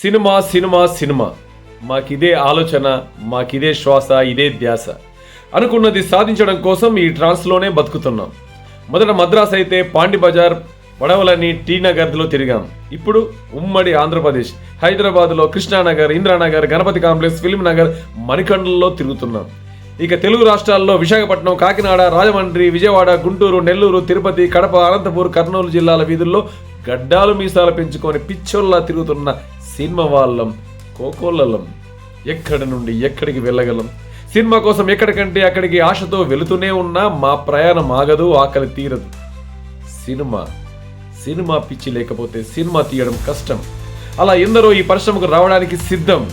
Cinema cinema cinema. మాకిదే ఆలోచన మాకిదే శ్వాస ఇదే ధ్యాస. అనుకున్నది సాధించడం కోసం ఈ ట్రాన్స్లోనే బతుకుతున్నాం. మొదట మద్రాస్ అయితే పాండి బజార్ పడవలని టీ నగర్లో తిరిగాం. ఇప్పుడు ఉమ్మడి ఆంధ్రప్రదేశ్ హైదరాబాద్లో కృష్ణానగర్ ఇంద్రానగర్ గణపతి కాంప్లెక్స్ ఫిల్మ్ నగర్ మణికండల్లో తిరుగుతున్నాం. ఇక తెలుగు రాష్ట్రాల్లో విశాఖపట్నం కాకినాడ రాజమండ్రి విజయవాడ గుంటూరు నెల్లూరు తిరుపతి కడప అనంతపూర్ కర్నూలు జిల్లాల వీధుల్లో గడ్డాలు మీసాలు పెంచుకొని పిచ్చోల్లా తిరుగుతున్న సినిమా వాళ్ళం కోకోలలం ఎక్కడి నుండి ఎక్కడికి వెళ్ళగలం? సినిమా కోసం ఎక్కడికంటే అక్కడికి ఆశతో వెళుతూనే ఉన్నా మా ప్రయాణం ఆగదు ఆకలి తీరదు. సినిమా సినిమా పిచ్చి లేకపోతే సినిమా తీయడం కష్టం. అలా ఎందరో ఈ పరిశ్రమకు రావడానికి సిద్ధం.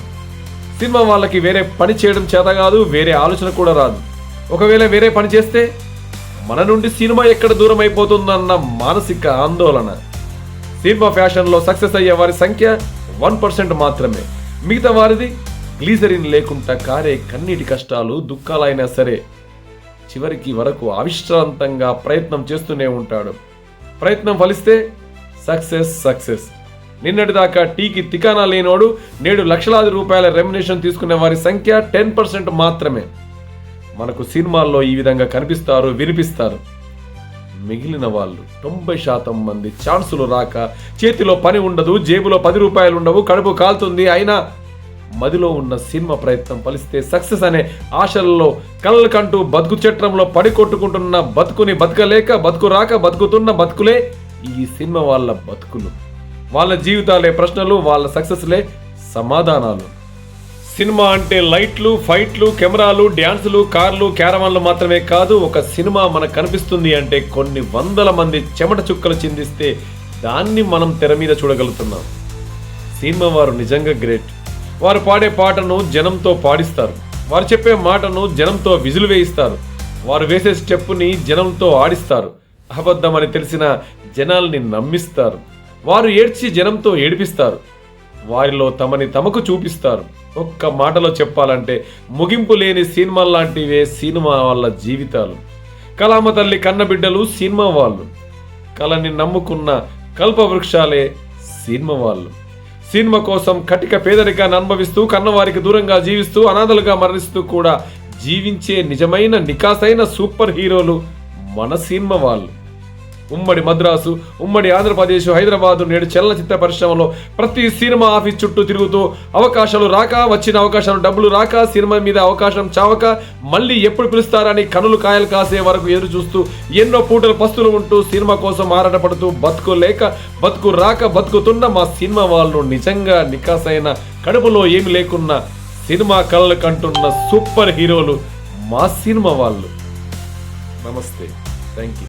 సినిమా వాళ్ళకి వేరే పని చేయడం చేత కాదు వేరే ఆలోచన కూడా రాదు. ఒకవేళ వేరే పని చేస్తే మన నుండి సినిమా ఎక్కడ దూరం అయిపోతుందన్న మానసిక ఆందోళన. సినిమా ఫ్యాషన్లో సక్సెస్ అయ్యే వారి సంఖ్య వన్ పర్సెంట్ మాత్రమే. మిగతా వారిది గ్లీజరిన్ లేకుండా కారే కన్నీటి కష్టాలు దుఃఖాలైనా సరే చివరికి వరకు అవిశ్రాంతంగా ప్రయత్నం చేస్తూనే ఉంటాడు. ప్రయత్నం ఫలిస్తే సక్సెస్ సక్సెస్. నిన్నటిదాకా టీకి తికానా లేనోడు నేడు లక్షలాది రూపాయల రెమ్యునేషన్ తీసుకునే వారి సంఖ్య టెన్ పర్సెంట్ మాత్రమే. మనకు సినిమాల్లో ఈ విధంగా కనిపిస్తారు వినిపిస్తారు. మిగిలిన వాళ్ళు. తొంభై శాతం మంది ఛాన్సులు రాక చేతిలో పని ఉండదు జేబులో పది రూపాయలు ఉండవు కడుపు కాలుతుంది. అయినా మదిలో ఉన్న సినిమా ప్రయత్నం ఫలిస్తే సక్సెస్ అనే ఆశల్లో కళ్ళ కంటూ బతుకు చట్రంలో పడి కొట్టుకుంటున్న బతుకుని బతకలేక బతుకు రాక బతుకుతున్న బతుకులే ఈ సినిమా వాళ్ళ బతుకులు. వాళ్ళ జీవితాలే ప్రశ్నలు వాళ్ళ సక్సెస్లే సమాధానాలు. సినిమా అంటే లైట్లు ఫైట్లు కెమెరాలు డ్యాన్సులు కార్లు క్యారవాన్లు మాత్రమే కాదు ఒక సినిమా మనకు కనిపిస్తుంది అంటే కొన్ని వందల మంది చెమట చుక్కలు చిందిస్తే దాన్ని మనం తెర మీద చూడగలుగుతున్నాం. సినిమా వారు నిజంగా గ్రేట్. వారు పాడే పాటను జనంతో పాడిస్తారు. వారు చెప్పే మాటను జనంతో విజులు వేయిస్తారు. వారు వేసే స్టెప్పుని జనంతో ఆడిస్తారు. అబద్ధమని తెలిసిన జనాల్ని నమ్మిస్తారు. వారు ఏడ్చి జనంతో ఏడిపిస్తారు. వారిలో తమని తమకు చూపిస్తారు. ఒక్క మాటలో చెప్పాలంటే ముగింపు లేని సినిమా లాంటివే సినిమా వాళ్ళ జీవితాలు. కలామ తల్లి కన్నబిడ్డలు సినిమా వాళ్ళు. కళని నమ్ముకున్న కల్పవృక్షాలే సినిమా వాళ్ళు. సినిమా కోసం కటిక పేదరికాన్ని అనుభవిస్తూ కన్నవారికి దూరంగా జీవిస్తూ అనాథలుగా మరణిస్తూ కూడా జీవించే నిజమైన నికాసైన సూపర్ హీరోలు మన సినిమా వాళ్ళు. ఉమ్మడి మద్రాసు ఉమ్మడి ఆంధ్రప్రదేశ్ హైదరాబాదు నేడు చలనచిత్ర పరిశ్రమలో ప్రతి సినిమా ఆఫీస్ చుట్టూ తిరుగుతూ అవకాశాలు రాక వచ్చిన అవకాశాలు డబ్బులు రాక సినిమా మీద అవకాశం చావక మళ్ళీ ఎప్పుడు పిలుస్తారని కనులు కాయలు కాసే వరకు ఎదురు చూస్తూ ఎన్నో పూటలు పస్తులు ఉంటూ సినిమా కోసం ఆరాటపడుతూ బతుకు లేక బతుకు రాక బతుకుతున్న మా సినిమా వాళ్ళు నిజంగా నికాసైన కడుపులో ఏమి లేకున్నా సినిమా కళలు కంటున్న సూపర్ హీరోలు మా సినిమా వాళ్ళు. నమస్తే. Thank you